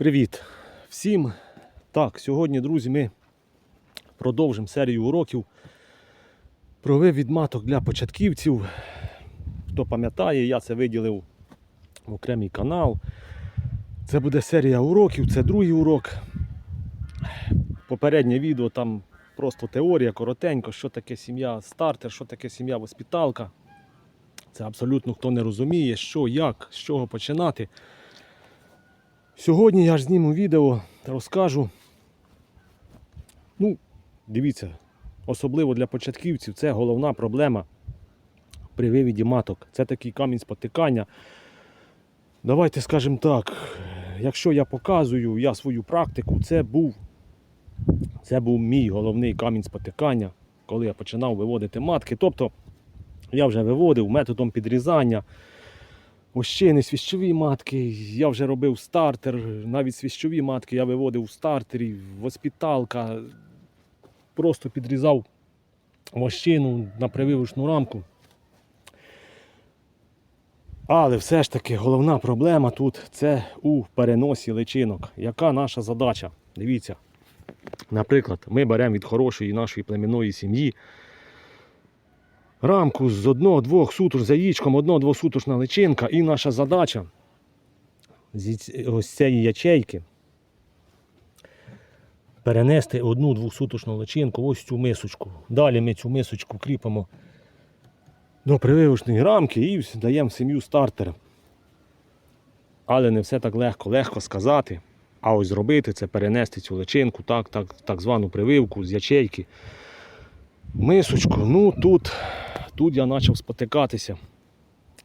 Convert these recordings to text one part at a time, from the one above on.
Привіт всім! Так, сьогодні, друзі, ми продовжимо серію уроків про вивід маток для початківців. Хто пам'ятає, я це виділив в окремий канал. Це буде серія уроків, це другий урок. Попереднє відео там просто теорія, коротенько, що таке сім'я стартер, що таке сім'я воспіталка. Це абсолютно хто не розуміє, що, як, з чого починати. Сьогодні я ж зніму відео та розкажу. Ну, дивіться, особливо для початківців це головна проблема при вивіді маток. Це такий камінь спотикання. Давайте скажемо так, якщо я показую я свою практику, це був, це був мій головний камінь спотикання, коли я починав виводити матки. Тобто я вже виводив методом підрізання. Ощини, свіщові матки, я вже робив стартер, навіть свіщові матки я виводив в стартері, воспіталка, просто підрізав вощину на прививочну рамку. Але все ж таки головна проблема тут це у переносі личинок. Яка наша задача? Дивіться. Наприклад, ми беремо від хорошої нашої племінної сім'ї рамку з одного-двох сутуш за яєчком, одно-двосутушна личинка. І наша задача з ось цієї ячейки перенести одну двохсутушну личинку ось цю мисочку. Далі ми цю мисочку кріпимо до прививочної рамки і даємо сім'ю стартер. Але не все так легко. Легко сказати. А ось зробити це перенести цю личинку, так, так, так звану прививку з ячейки. Мисочку, ну тут тут я почав спотикатися.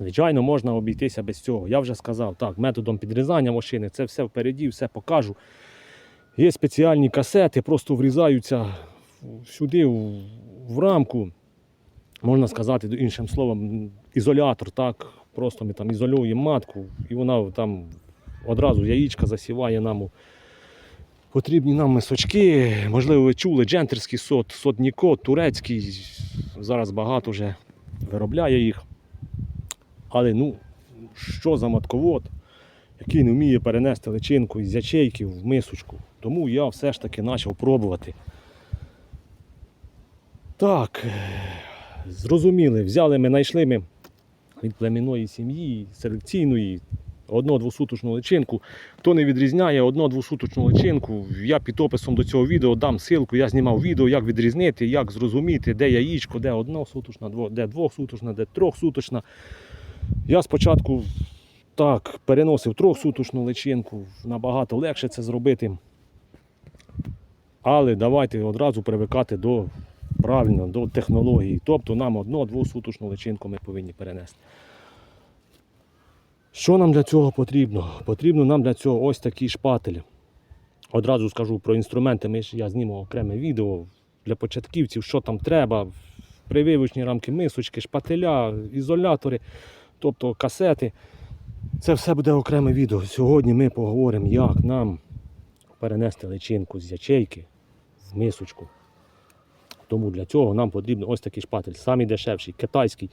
Звичайно, можна обійтися без цього. Я вже сказав, так, методом підрізання машини, це все впереді, все покажу. Є спеціальні касети, просто врізаються сюди, в, в рамку. Можна сказати, іншим словом, ізолятор, так. Просто ми там ізолюємо матку, і вона там одразу яєчка засіває нам у потрібні нам мисочки. Можливо, ви чули джентерський сот, сот Ніко, турецький. Зараз багато вже виробляє їх. Але ну, що за матковод, який не вміє перенести личинку із ячейки в мисочку. Тому я все ж таки почав пробувати. Так, зрозуміли, взяли ми, знайшли ми від племінної сім'ї, селекційної, одно-двосуточну личинку. Хто не відрізняє одно-двосуточну личинку, я під описом до цього відео дам ссылку. Я знімав відео, як відрізнити, як зрозуміти, де яєчко, де односуточна, де двохсуточна, де трьохсуточна. Я спочатку так переносив трьохсуточну личинку, набагато легше це зробити. Але давайте одразу привикати до правильно, до технології. Тобто нам одно-двосуточну личинку ми повинні перенести. Що нам для цього потрібно? Потрібно нам для цього ось такий шпатель. Одразу скажу про інструменти. Ми ж я зніму окреме відео для початківців, що там треба. Прививочні рамки, мисочки, шпателя, ізолятори, тобто касети. Це все буде окреме відео. Сьогодні ми поговоримо, як нам перенести личинку з ячейки в мисочку. Тому для цього нам потрібен ось такий шпатель, самий дешевший, китайський.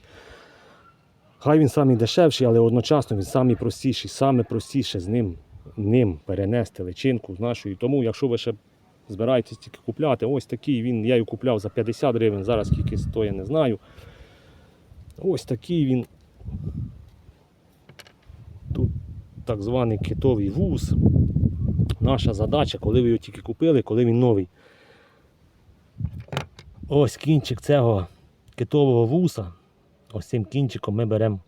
Хай він самий дешевший, але одночасно він самий простіший, саме простіше з ним, ним перенести личинку з нашої. Тому, якщо ви ще збираєтесь тільки купляти, ось такий він, я його купляв за 50 гривень, зараз скільки стоїть, не знаю. Ось такий він. Тут так званий китовий вуз. Наша задача, коли ви його тільки купили, коли він новий. Ось кінчик цього китового вуса. Ось цим кінчиком ми беремо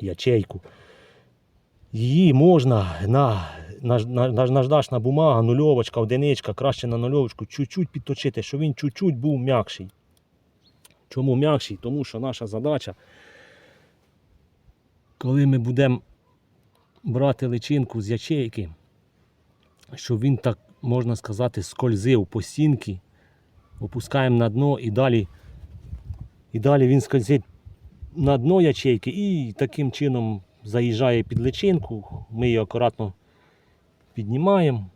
ячейку. Її можна на, на, на, на наждачна бумага, нульовочка, одиничка, краще на нульовочку, чуть-чуть підточити, щоб він чуть-чуть був м'якший. Чому м'якший? Тому що наша задача, коли ми будемо брати личинку з ячейки, щоб він так, можна сказати, скользив по стінки, опускаємо на дно і далі і далі він скользить на дно ячейки і таким чином заїжджає під личинку. Ми її акуратно піднімаємо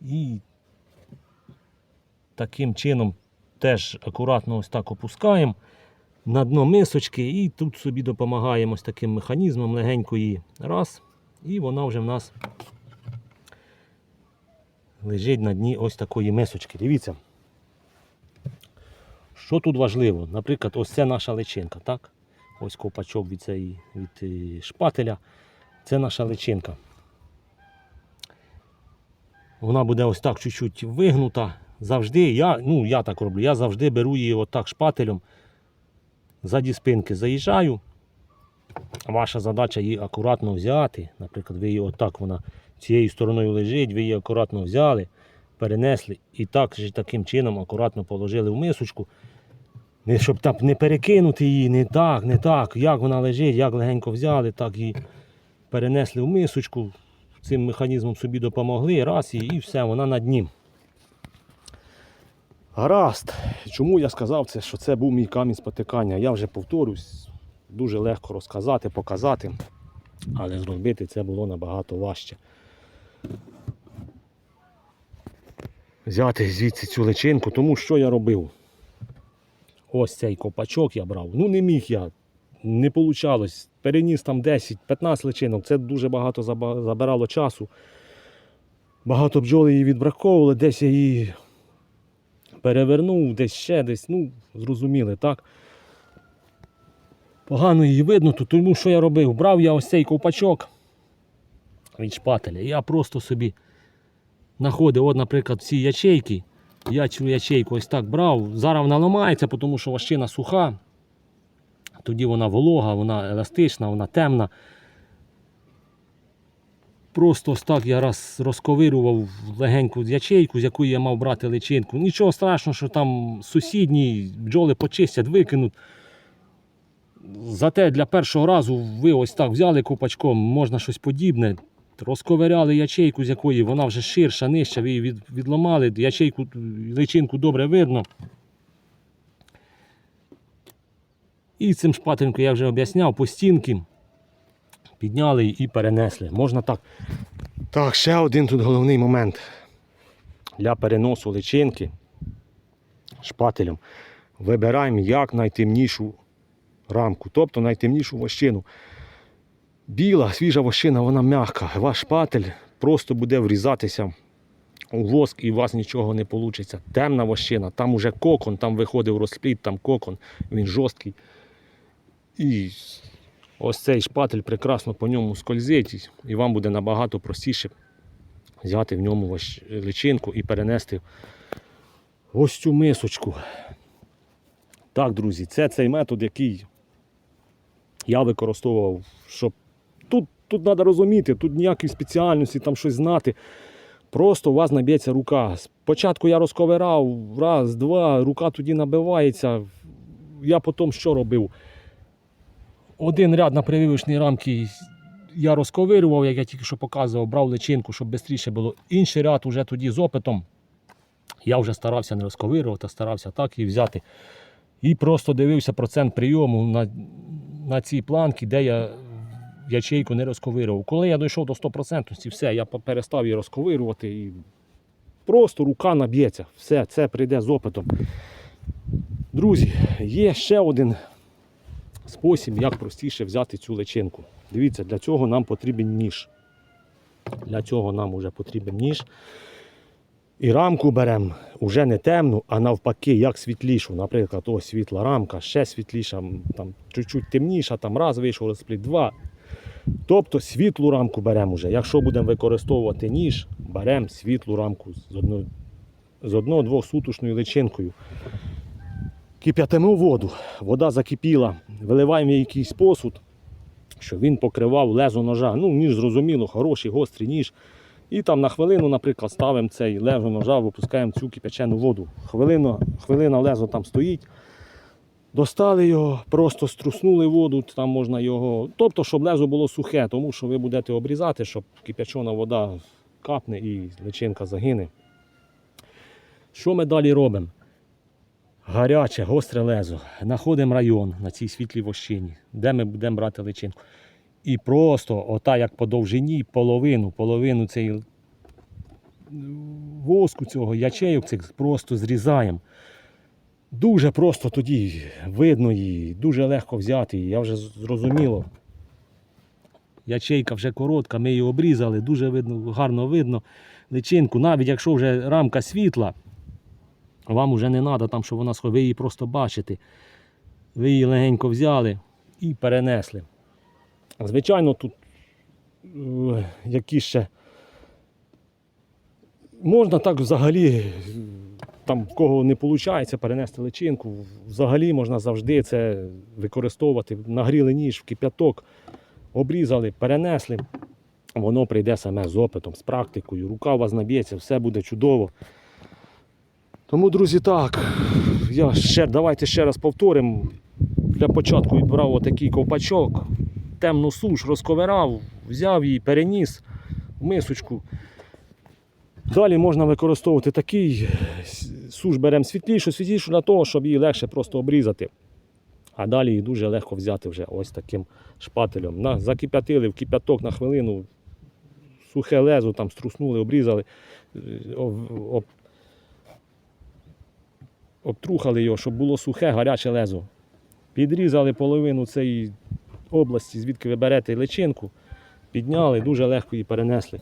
і таким чином теж акуратно ось так опускаємо на дно мисочки і тут собі допомагаємо ось таким механізмом легенько її раз. І вона вже в нас лежить на дні ось такої мисочки. Дивіться. Що тут важливо? Наприклад, ось це наша личинка, так? Ось ковпачок від, цієї, від е, шпателя. Це наша личинка. Вона буде ось так чуть-чуть вигнута. Завжди, я, ну я так роблю, я завжди беру її отак шпателем ззаді спинки заїжджаю. Ваша задача її акуратно взяти. Наприклад, ви її отак вона цією стороною лежить, ви її акуратно взяли, перенесли і так же таким чином акуратно положили в мисочку. Не, щоб там не перекинути її, не так, не так, як вона лежить, як легенько взяли, так її перенесли в мисочку, цим механізмом собі допомогли, раз і, і все, вона на дні. Гаразд. Чому я сказав це, що це був мій камінь спотикання? Я вже повторюсь, дуже легко розказати, показати, але зробити це було набагато важче. Взяти звідси цю личинку, тому що я робив? Ось цей копачок я брав. Ну не міг я, не вийшло. Переніс там 10-15 личинок, це дуже багато забирало часу. Багато бджоли її відбраковували, десь я її перевернув, десь ще десь, ну, зрозуміли, так? Погано її видно, то тому що я робив? Брав я ось цей ковпачок від шпателя. Я просто собі знаходив, от, наприклад, ці ячейки. Я цю ячейку ось так брав. Зараз вона ламається, тому що ващина суха. Тоді вона волога, вона еластична, вона темна. Просто ось так я раз розковирював легеньку ячейку, з якої я мав брати личинку. Нічого страшного, що там сусідні бджоли почистять, викинуть. Зате для першого разу ви ось так взяли копачком, можна щось подібне. Розковиряли ячейку, з якої вона вже ширша, нижча, ви її від, відламали, ячейку, личинку добре видно. І цим шпательком я вже об'ясняв, по стінки підняли і перенесли. Можна так. Так, ще один тут головний момент. Для переносу личинки шпателем вибираємо як найтемнішу рамку, тобто найтемнішу вощину. Біла, свіжа вощина, вона м'яка. Ваш шпатель просто буде врізатися у воск і у вас нічого не вийде. Темна вощина, там уже кокон, там виходив розпліт, там кокон, він жорсткий. І ось цей шпатель прекрасно по ньому скользить, і вам буде набагато простіше взяти в ньому личинку і перенести ось цю мисочку. Так, друзі, це цей метод, який я використовував, щоб тут, треба розуміти, тут ніякої спеціальності, там щось знати. Просто у вас наб'ється рука. Спочатку я розковирав, раз, два, рука тоді набивається. Я потім що робив? Один ряд на прививочній рамці я розковирював, як я тільки що показував, брав личинку, щоб швидше було. Інший ряд уже тоді з опитом. Я вже старався не розковирювати, старався так і взяти. І просто дивився процент прийому на, на цій планці, де я ячейку не розковирював. Коли я дійшов до 100%, все, я перестав її розковирювати і просто рука наб'ється. Все, це прийде з опитом. Друзі, є ще один спосіб, як простіше взяти цю личинку. Дивіться, для цього нам потрібен ніж. Для цього нам вже потрібен ніж. І рамку беремо вже не темну, а навпаки, як світлішу. Наприклад, ось світла рамка, ще світліша, там чуть-чуть темніша, там раз вийшов розпліт, два. Тобто світлу рамку беремо вже. Якщо будемо використовувати ніж, беремо світлу рамку з одно- з одного-двох сутушною личинкою. Кип'ятимо воду, вода закипіла, виливаємо якийсь посуд, щоб він покривав лезо ножа. Ну, ніж зрозуміло, хороший, гострий ніж. І там на хвилину, наприклад, ставимо цей лезо ножа, випускаємо цю кипячену воду. Хвилина, хвилина лезо там стоїть. Достали його, просто струснули воду, там можна його. Тобто, щоб лезо було сухе, тому що ви будете обрізати, щоб кипячена вода капне і личинка загине. Що ми далі робимо? Гаряче, гостре лезо. Знаходимо район на цій світлій вощині, де ми будемо брати личинку. І просто, ота як по довжині, половину, половину цієї воску цього ячейок цих просто зрізаємо. Дуже просто тоді видно її, дуже легко взяти її. Я вже зрозуміло. ячейка вже коротка, ми її обрізали, дуже видно, гарно видно личинку. Навіть якщо вже рамка світла, вам вже не треба, там, щоб вона сховала, ви її просто бачите. Ви її легенько взяли і перенесли. Звичайно, тут е, які ще можна так взагалі, там в кого не виходить перенести личинку, взагалі можна завжди це використовувати. Нагріли ніж в кип'яток, обрізали, перенесли. Воно прийде саме з опитом, з практикою. Рука у вас наб'ється, все буде чудово. Тому, друзі, так, я ще, давайте ще раз повторимо. Для початку відбрав отакий ковпачок, темну суш, розковирав, взяв її, переніс в мисочку. Далі можна використовувати такий суш беремо світлішу, світлішу для того, щоб її легше просто обрізати. А далі її дуже легко взяти вже ось таким шпателем. На, закип'ятили в кип'яток на хвилину, сухе лезо там струснули, обрізали, е, об- об- обтрухали його, щоб було сухе, гаряче лезо. Підрізали половину цієї області, звідки ви берете личинку, підняли, дуже легко її перенесли.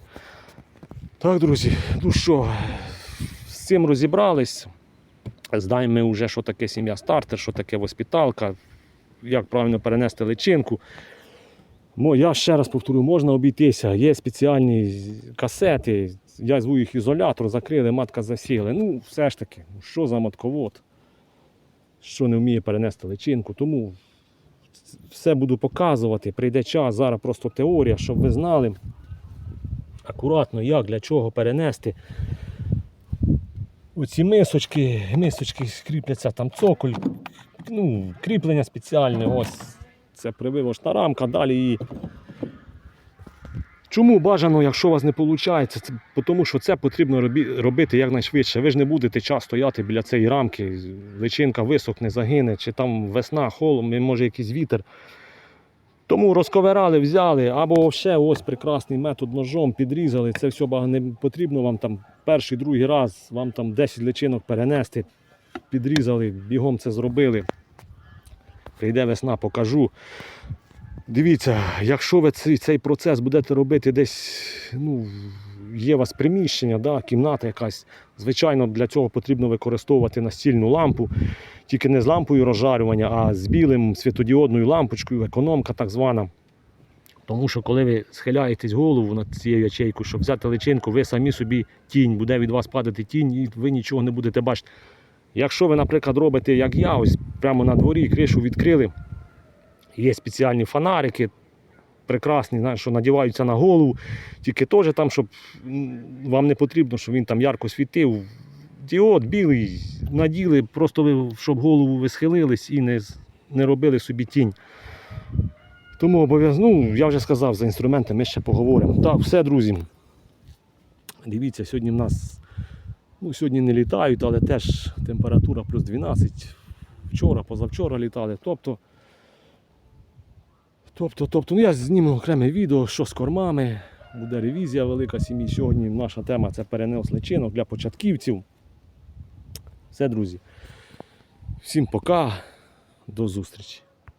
Так, друзі, ну що, з цим розібрались. Знаємо ми вже, що таке сім'я стартер, що таке воспіталка, як правильно перенести личинку. Мо- Я ще раз повторю, можна обійтися. Є спеціальні касети, я зву їх ізолятор, закрили, матка засіяли. Ну, все ж таки, ну, що за матковод, що не вміє перенести личинку. Тому все буду показувати. Прийде час, зараз просто теорія, щоб ви знали акуратно, як, для чого перенести. Оці мисочки, мисочки кріпляться, там цоколь, ну, кріплення спеціальне, ось це прививочна рамка, далі її. Чому бажано, якщо у вас не виходить? Тому що це потрібно робити якнайшвидше. Ви ж не будете час стояти біля цієї рамки, личинка висохне, загине, чи там весна, холод, може якийсь вітер. Тому розковирали, взяли, або ще ось прекрасний метод ножом, підрізали. Це все не потрібно вам там перший, другий раз, вам там 10 личинок перенести. Підрізали, бігом це зробили. Прийде весна, покажу. Дивіться, якщо ви цей, цей процес будете робити десь, ну, є у вас приміщення, да, кімната якась, звичайно, для цього потрібно використовувати настільну лампу, тільки не з лампою розжарювання, а з білим світодіодною лампочкою, економка так звана. Тому що коли ви схиляєтесь голову над цією ячейкою, щоб взяти личинку, ви самі собі тінь, буде від вас падати тінь, і ви нічого не будете бачити. Якщо ви, наприклад, робите, як я, ось прямо на дворі, кришу відкрили, є спеціальні фонарики, прекрасні, що надіваються на голову, тільки теж там, щоб вам не потрібно, щоб він там ярко світив. Діод білий, наділи, просто щоб голову ви схилились і не, не робили собі тінь. Тому обов'язково, ну, я вже сказав, за інструменти ми ще поговоримо. Так, все, друзі. Дивіться, сьогодні в нас, ну, сьогодні не літають, але теж температура плюс 12. Вчора, позавчора літали. Тобто, тобто, тобто, ну я зніму окреме відео, що з кормами. Буде ревізія велика сім'ї. Сьогодні наша тема це перенос личинок для початківців. Все, друзі. Всім пока, до зустрічі.